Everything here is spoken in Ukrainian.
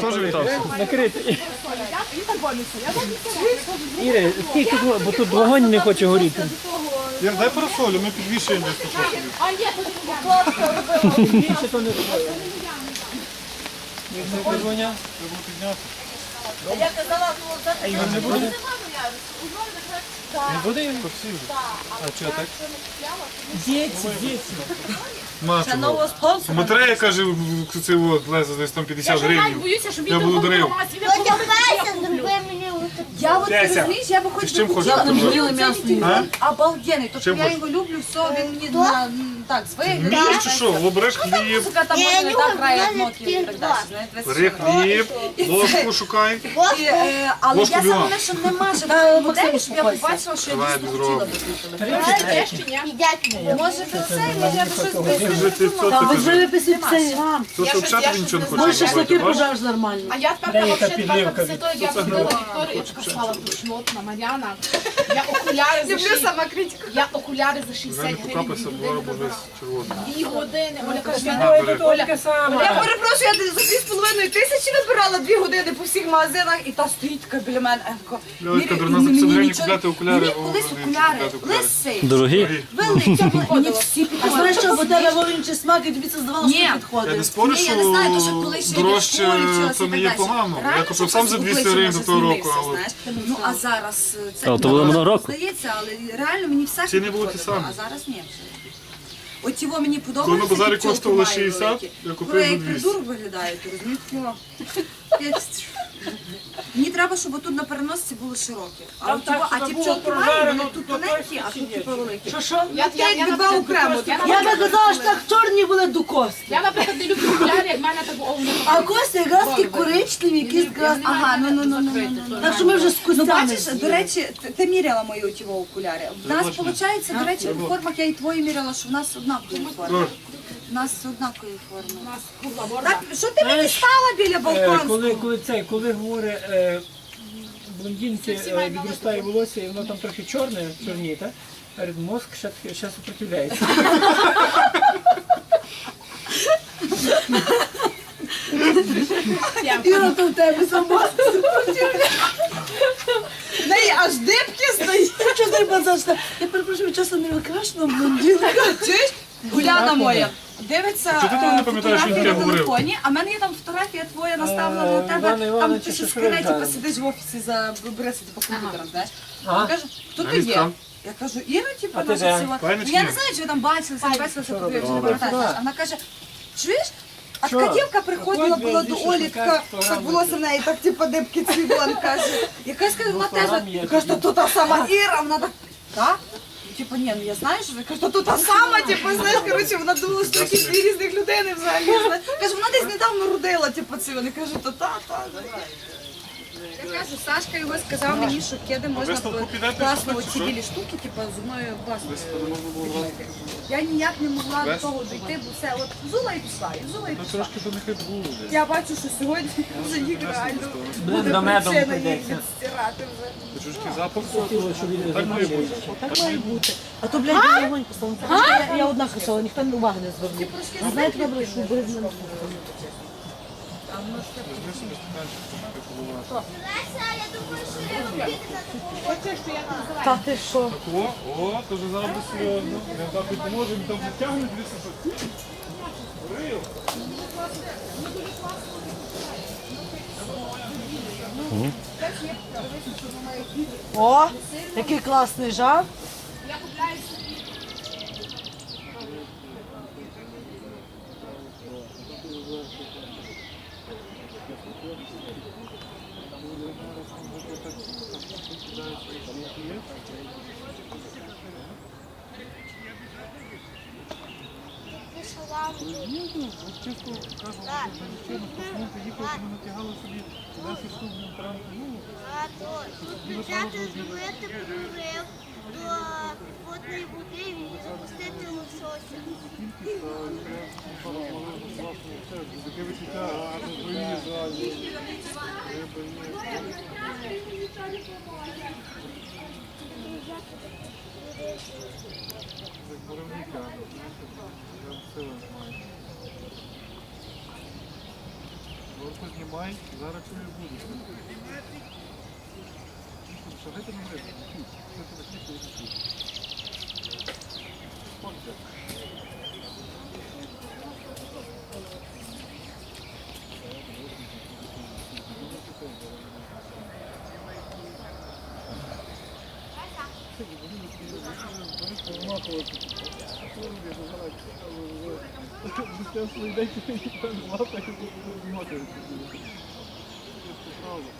Теж вітався. накрити. Іре, скільки, вого- бо тут вогонь не хоче горіти. Ір, дай парасолю, ми підвішуємо десь тут. собі. Більше то не не вогоня? Треба підняти. А його не буде? Не буде його? А чого так? Діться, спонсора. Мати. Матрея каже, це от, лезе десь там 50 Я гривень. боюся, щоб Я буду дарив. Тетя Феся, зроби мені отаку. Я от Яся, розумієш, я би Ти хоч чим би хочеш? хотіла, тебе? але м'ясо А? обалденний. То Чим я хочеш? його люблю, все, він мені на, так, звик. Вмієш чи що? Обереш хліб, Музика там Ні, може не так грає, як в мене ноти і так два. знаєте, бери хліб, ложку шукай. І, е, Але Ложку я саме що нема живої моделі, щоб я побачила, що я Давай, дійсно без хотіла. Їдять мене. Може, це все, може, я би щось Скажи, ти що ти ви кажи? живописі Я щось- взагалі я тобі щось нічого не Може, робити, шашлики бачиш? продаж нормально. А я Деяка взагалі тепер підливка після того, як я ходила Вікторію, я така стала пушнотна, Мар'яна. Я окуляри за Люблю шість- самокритику. Я окуляри за Вже 60 не гривень. покапайся, дві бо Дві години. Оля каже, я перепрошую, я за дві з половиною тисячі набирала дві години по всіх магазинах, і та стоїть така біля мене. Я така, Льолечка, «Мірі- дурна, мені за 50 гривень нічого- купляти окуляри, Мені колись окуляри, купляти окуляри. лиси, Дорогі? великі, мені всі А знаєш що, бо тебе смак, і тобі це здавалося, Ні. що Я не підходить. спорю, Ні, я не знаю, то, що що колись ще дорожче в школі вчилася це і не так є далі. погано. Я купив сам за 200 обличчя гривень до того року, але знаєш. Ну, а зараз е, це... А, то було минулого року? Здається, але реально мені всяке Ціни були ті підходило, самі. А зараз ні вже. От чого мені Коли на подобається. базарі ті пчолки коштувало маю 60, я купив за як 200. придурок виглядаєте, розумієте? Ну, п'ять- Мені треба, щоб отут на переносці було широке. А, Там от так, його- а щоб ті було пчолки мають, прожарено, тут то тоненькі, а тут типу великі. Що, що? Я, я, два наприклад, окремо. я, Я би казала, що так чорні були до кості. я, наприклад, не люблю окуляри, як в мене так о, А кості якраз такі коричневі, якісь якраз... Ага, ну ну ну. Так що ми вже з Ну костями. бачиш, до речі, ти, ти міряла мої оті окуляри. В нас виходить, до речі, у формах я і твої міряла, що в нас однакові форми. У нас однакові форми. нас кругла борда. Так, що ти мені стала біля Е, балконського? Коли, коли, це, коли говорить, е, блондинці е, відростає волосся і воно там трохи чорне, чорніє, так? Говорить, мозк ще, ще сопротивляється. Іра, то в тебе сама. В неї аж дибки стоять. Що ти базаш? Я перепрошую, часом не викрашена блондинка. Чуєш? Гуляна моя. Дивиться Чи ти того не е, пам'ятаєш, він на говорив? телефоні, а в мене є там фотографія твоя наставлена на Е, тебе. Там ти ще скелеті так. посидиш в офісі за береться по комп'ютерам, знаєш. Я кажу, хто ти є? Я кажу, Іра, типу, А ти наша де? Я не знаю, чи ви там бачилися, не бачилися, Що я вже не пам'ятаю. А Вона каже, чуєш? А Що? така дівка приходила, була до більше Олі, така, так волосся в неї, так типу дибки цвілон, каже. Якась каже, вона теж, програм є я то то та сама Іра, вона так, так? Типу, ні, ну я знаю, що я кажу, то та сама, типу, знаєш, коротше, вона думала, що якісь дві різних людини взагалі. знаєш. Каже, вона десь недавно родила, типу, ці, вони кажуть, то та, та. Я кажу, Сашка його сказав мені, що кеди можна виставку підете класно оці білі штуки, типу, зі мною класно. Я ніяк не могла до того дійти, бо все, от взула і пішла, і взула і Ну пішла. трошки то нехай буде. Я бачу, що сьогодні вже їх реально Блин, буде до медом причина їх прийдеться. відстирати вже. Почушки запах. Хотіло, щоб він Так має бути. Так має бути. А то, блядь, я вогонь поставила. Я, я одна хотіла, ніхто уваги не звернув. А знаєте, добре, що мене. Леся, я думаю, що я робити на такому. Та ти що? О, о, то вже зараз серйозно. Ми так допоможемо, там вже тягнуть дивіться. Рил. О, який класний жар. Чисто кажу, дівчину, хто приїхав, ми натягали собі 10 штук на транку. Ну, А то тут взяти зробити прорив до водної води і запустити лосося. таке відчуття гарно проїжджає. Як боровника. Я сили немає. Горку знімай, зараз не буде. Що? Ти такі тут? Сейчас вы дайте мне лапать, и буду смотреть. Это правда.